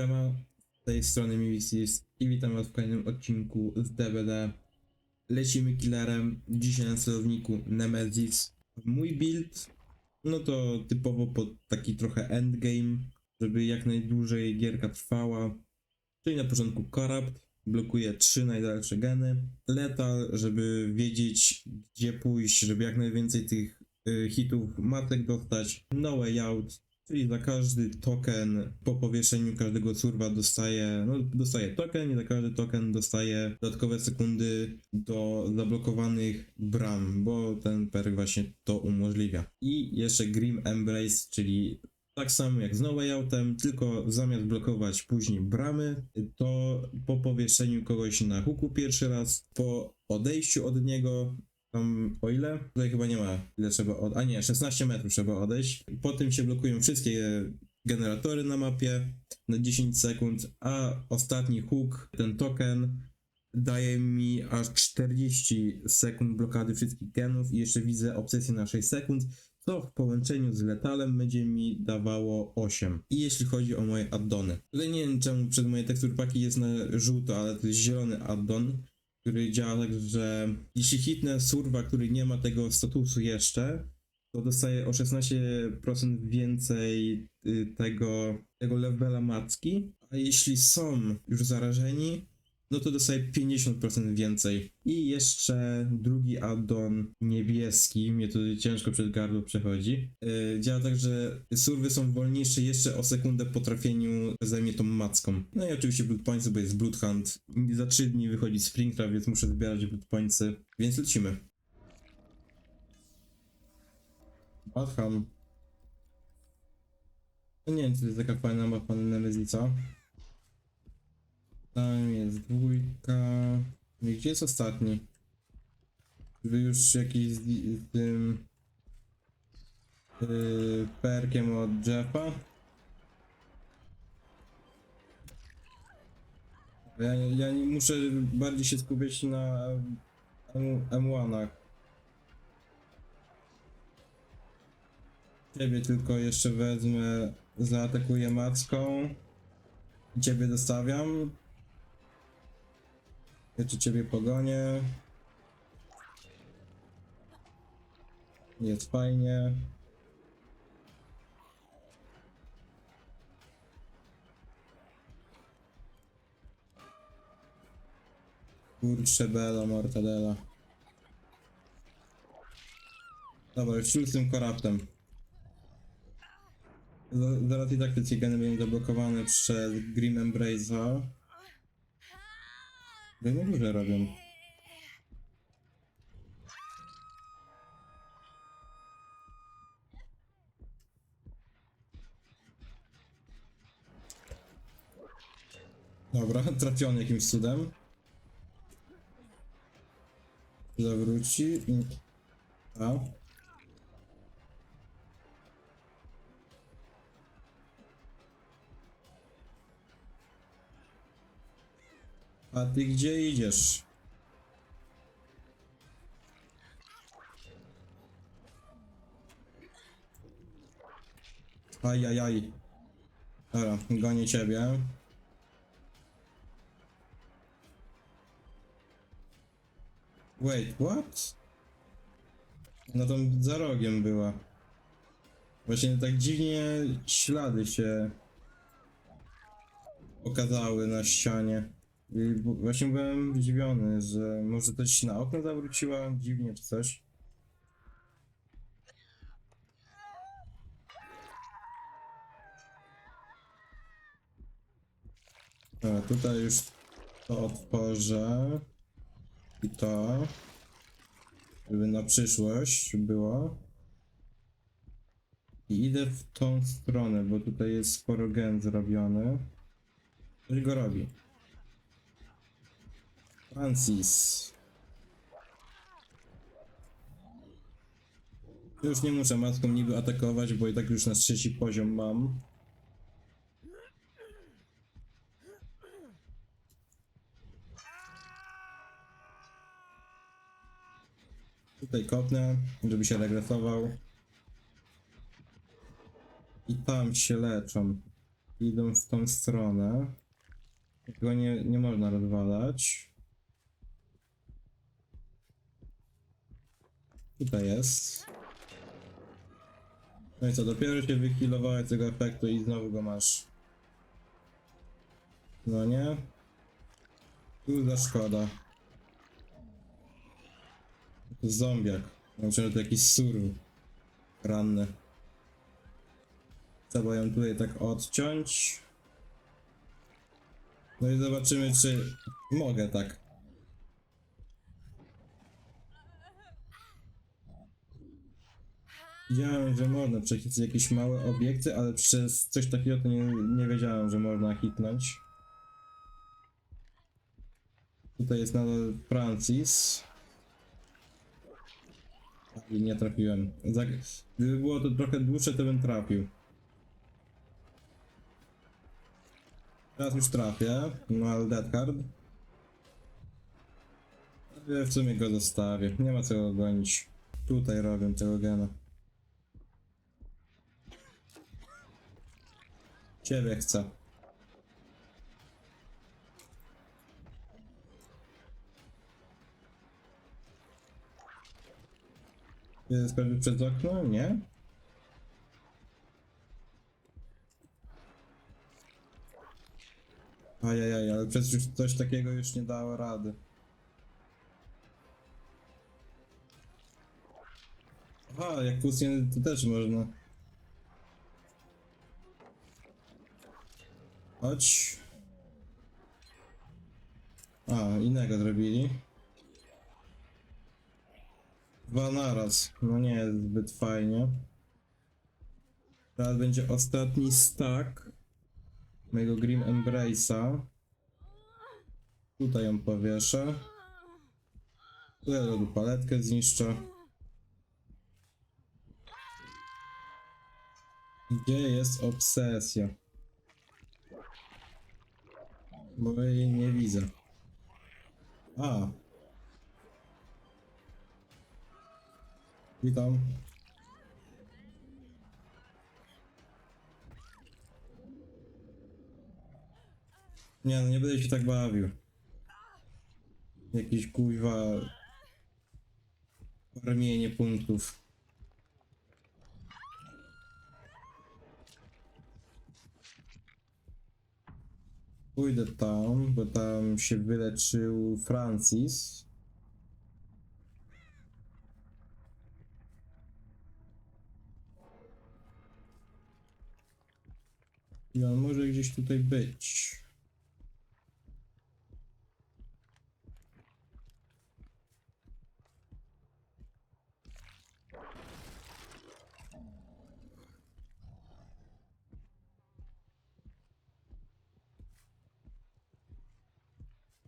Siema, z tej strony Miwisis i witam was w kolejnym odcinku z DBD. Lecimy killerem, dzisiaj na celowniku Nemesis. Mój build, no to typowo pod taki trochę endgame, żeby jak najdłużej gierka trwała. Czyli na początku Corrupt, blokuje trzy najdalsze geny. Lethal, żeby wiedzieć gdzie pójść, żeby jak najwięcej tych y, hitów matek dostać. No Way Out, Czyli za każdy token po powieszeniu każdego surwa dostaje, no dostaje token i za każdy token dostaje dodatkowe sekundy do zablokowanych bram, bo ten perk właśnie to umożliwia. I jeszcze Grim Embrace, czyli tak samo jak z No Way Outem, tylko zamiast blokować później bramy, to po powieszeniu kogoś na huku pierwszy raz, po odejściu od niego tam o ile? Tutaj chyba nie ma ile trzeba od... A nie, 16 metrów trzeba odejść. Po tym się blokują wszystkie generatory na mapie na 10 sekund, a ostatni hook, ten token daje mi aż 40 sekund blokady wszystkich genów i jeszcze widzę obsesję na 6 sekund, co w połączeniu z letalem będzie mi dawało 8. I jeśli chodzi o moje addony. Tutaj nie wiem czemu przed moje teksturpaki jest na żółto, ale to jest zielony addon który działa tak, że jeśli hitnę surwa, który nie ma tego statusu jeszcze, to dostaje o 16% więcej y, tego, tego levela macki, a jeśli są już zarażeni, no to dostaje 50% więcej. I jeszcze drugi addon niebieski, mnie to ciężko przed gardło przechodzi. Yy, działa tak, że surwy są wolniejsze jeszcze o sekundę po trafieniu zajmie tą macką. No i oczywiście blood pointsy, bo jest blood hunt. Za 3 dni wychodzi Springtrap, więc muszę zbierać blood pointsy, więc lecimy. Batham. No nie wiem, czy to jest taka fajna mapa Nemezisa. Tam jest dwójka. I gdzie jest ostatni? Żeby już jakiś z, tym yy, perkiem od Jeffa. Ja, ja nie muszę bardziej się skupiać na M- M1-ach. Ciebie tylko jeszcze wezmę, zaatakuję macką. Ciebie dostawiam. Ja czy ciebie pogonię. Jest fajnie. Kurczę, bela, mortadela. Dobra, już tym koraptem. Zaraz i tak te cygany będą zablokowane przez Grim Embrace'a. Będą dużo robią. Dobra, trafiony jakimś cudem. Zawróci. A. A ty gdzie idziesz? Ajajaj. Dobra, gonię ciebie. Wait, what? No tam za rogiem była. Właśnie tak dziwnie ślady się okazały na ścianie. I właśnie byłem zdziwiony, że może coś na okno zawróciła dziwnie czy coś. A, tutaj już to otworzę. I to. Żeby na przyszłość było. I idę w tą stronę, bo tutaj jest sporo gen zrobiony. Coś go robi. Francis. Już nie muszę matką niby atakować, bo i tak już na trzeci poziom mam. Tutaj kopnę, żeby się regresował. I tam się leczą. idą w tą stronę. Tego nie, nie można rozwalać. Tutaj jest. No i co, dopiero się wyhealowałeś tego efektu i znowu go masz. No nie? Za szkoda. To zombiak. Że to jakiś surł. Ranny. Trzeba ją tutaj tak odciąć. No i zobaczymy, czy mogę tak. Wiedziałem, że można przechycić jakieś małe obiekty, ale przez coś takiego to nie, nie wiedziałem, że można hitnąć. Tutaj jest nadal Francis. I nie trafiłem. Za, gdyby było to trochę dłuższe, to bym trafił. Teraz już trafię. No ale Dead Card. W sumie go zostawię. Nie ma co go gonić. Tutaj robię tego gena. Ciebie chcę. Jest pewnie przez okno? Nie? Ajajaj, ale już coś takiego już nie dało rady. Aha, jak pulsuje to też można. Chodź. A, innego zrobili. Dwa naraz. No nie jest zbyt fajnie. Teraz będzie ostatni stack mojego Grim Embrace'a. Tutaj ją powieszę. Tutaj robię paletkę zniszczę. Gdzie jest obsesja? Bo jej nie widzę. A. Witam. Nie no, nie będę się tak bawił. Jakiś kuźwa... Armienie punktów. Pójdę tam, bo tam się wyleczył Francis. I on może gdzieś tutaj być.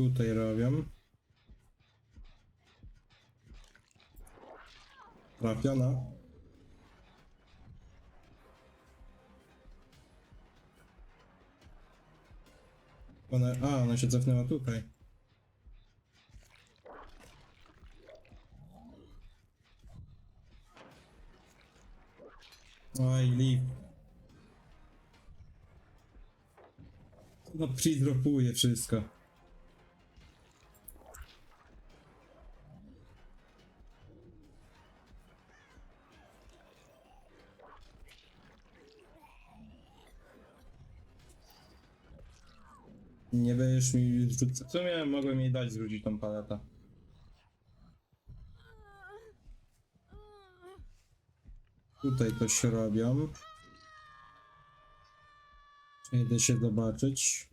Tutaj robią. Trafiona. Ona, a, ona się cofnęła tutaj. Oj, Leaf. No, przydropuje wszystko. Nie będziesz mi zrzucać. W sumie mogłem jej dać zrzucić tą paletę. Tutaj to się robią. Idę się zobaczyć.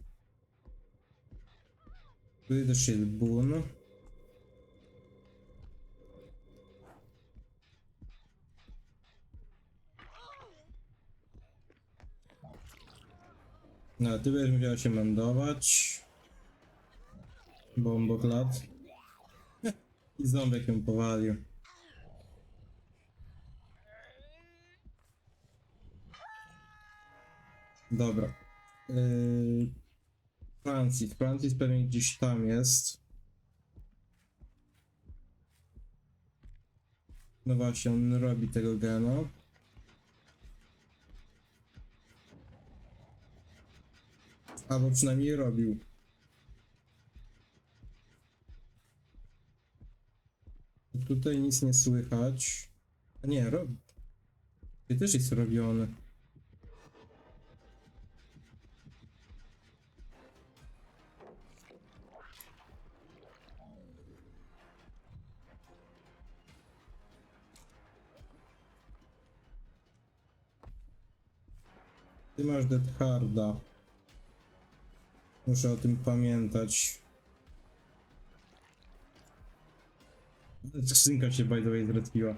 Tutaj też jest bun. No, ty będziesz musiał się mandować. Bomboklat. I ząbek ją powalił. Dobra. Yy... Francis. Francis pewnie gdzieś tam jest. No właśnie, on robi tego gena. Albo przynajmniej robił. Tutaj nic nie słychać. A nie, robi. Ty też jest robiony. Ty masz Dead Harda. Muszę o tym pamiętać. Skrzynka się by the way zrespiła.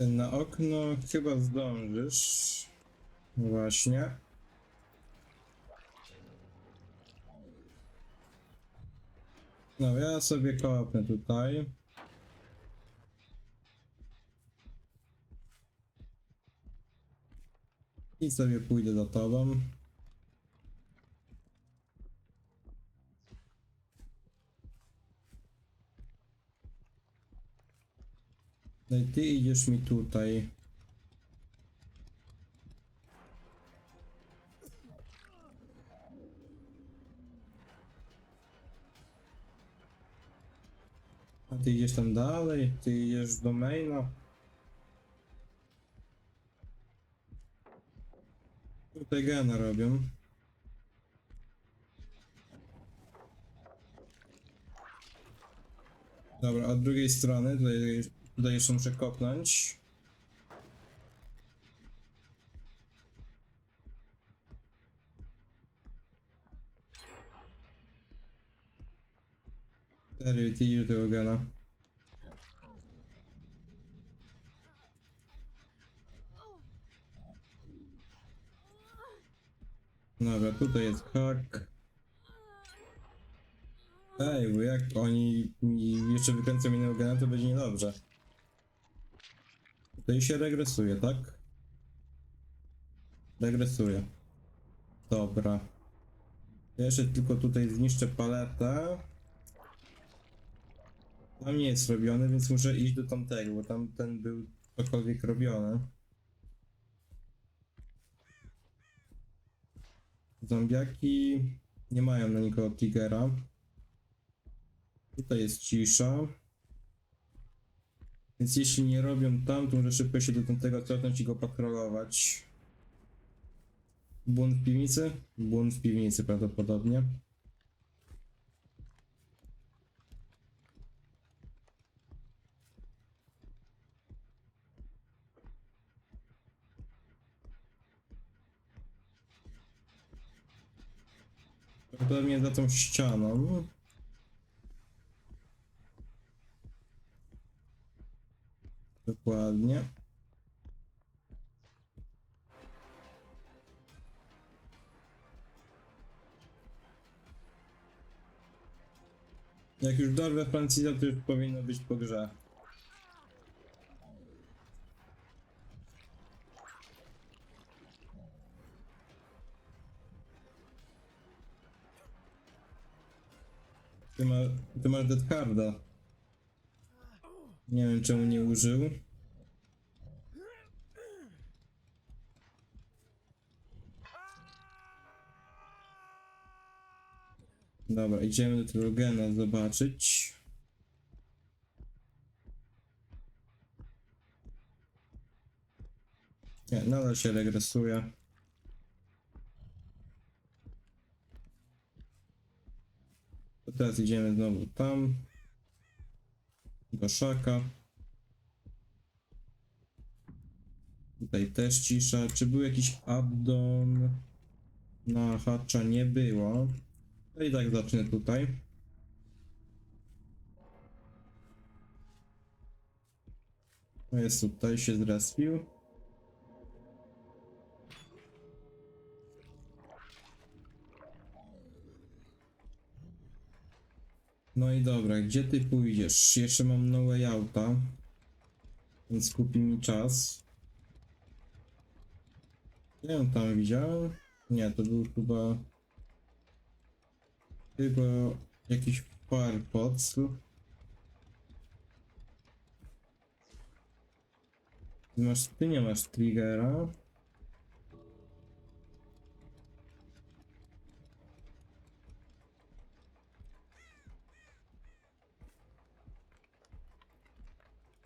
Na okno chyba zdążysz. Właśnie. No, ja sobie kopnę tutaj. I sobie pójdę za tobą. No i ty idziesz mi tutaj. A ty idziesz tam dalej? Ty idziesz do maina? Tutaj gena robią. Dobra, od drugiej strony, tutaj, tutaj jeszcze muszę kopnąć. Serio, ty tego gena. Dobra, tutaj jest hak. Ej, bo jak oni jeszcze wykręcą innego gena, to będzie niedobrze. Tutaj się regresuje, tak? Regresuje. Dobra. Jeszcze tylko tutaj zniszczę paletę. Tam nie jest robiony, więc muszę iść do tamtego, bo tamten był cokolwiek robiony. Zombiaki nie mają na nikogo Tigera. Tutaj jest cisza. Więc jeśli nie robią tam, to może szybko się do tamtego cofnąć i go patrolować. Błąd w piwnicy? Błąd w piwnicy prawdopodobnie. Prawdopodobnie za tą ścianą. Dokładnie. Jak już dorwę Francisa, to już powinno być po grze. Ty masz Dead Harda. Nie wiem czemu nie użył. Dobra, idziemy do tego gena zobaczyć. Nie, nadal się regresuje. Teraz idziemy znowu tam. Do szaka. Tutaj też cisza. Czy był jakiś addon? Na hacza nie było. No i tak zacznę tutaj. No jest tutaj, się zrespił. No i dobra, gdzie ty pójdziesz? Jeszcze mam no way outa. Więc kupi mi czas. Nie wiem, tam widziałem. Nie, to był chyba... Chyba jakiś Power Pods. Ty masz, ty nie masz triggera.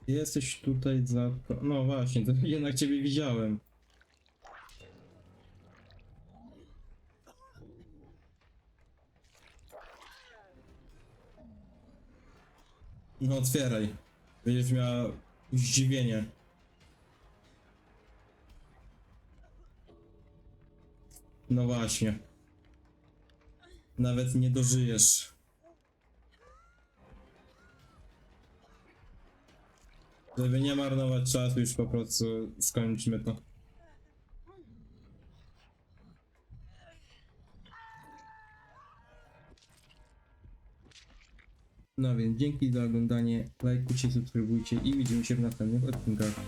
Ty Jesteś tutaj za... No właśnie, to jednak ciebie widziałem. No otwieraj. Będziesz miała zdziwienie. No właśnie. Nawet nie dożyjesz. Żeby nie marnować czasu, już po prostu skończmy to. No więc dzięki za oglądanie, lajkujcie, subskrybujcie i widzimy się w następnych odcinkach.